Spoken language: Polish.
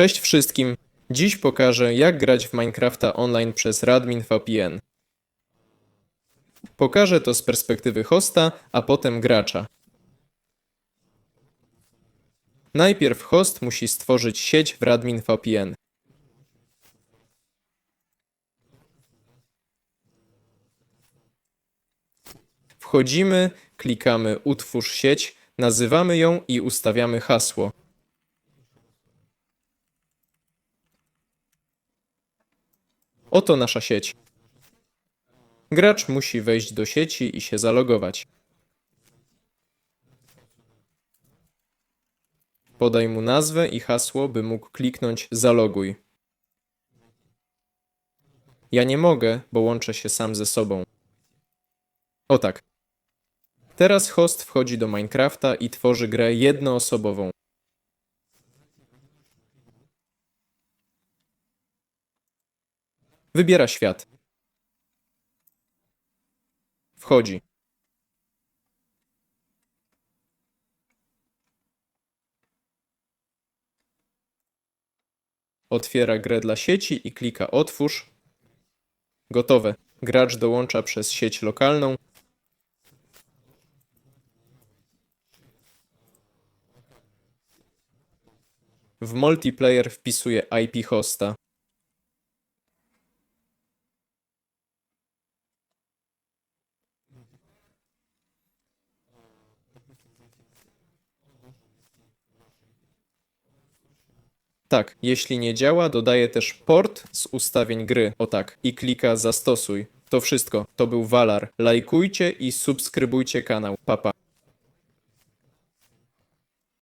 Cześć wszystkim! Dziś pokażę, jak grać w Minecrafta online przez Radmin VPN. Pokażę to z perspektywy hosta, a potem gracza. Najpierw host musi stworzyć sieć w Radmin VPN. Wchodzimy, klikamy Utwórz sieć, nazywamy ją i ustawiamy hasło. Oto nasza sieć. Gracz musi wejść do sieci i się zalogować. Podaj mu nazwę i hasło, by mógł kliknąć Zaloguj. Ja nie mogę, bo łączę się sam ze sobą. O tak. Teraz host wchodzi do Minecrafta i tworzy grę jednoosobową. Wybiera świat. Wchodzi. Otwiera grę dla sieci i klika Otwórz. Gotowe. Gracz dołącza przez sieć lokalną. W multiplayer wpisuje IP hosta. Tak, jeśli nie działa, dodaje też port z ustawień gry, o tak, i klika zastosuj. To wszystko, to był Valar. Lajkujcie i subskrybujcie kanał. Papa.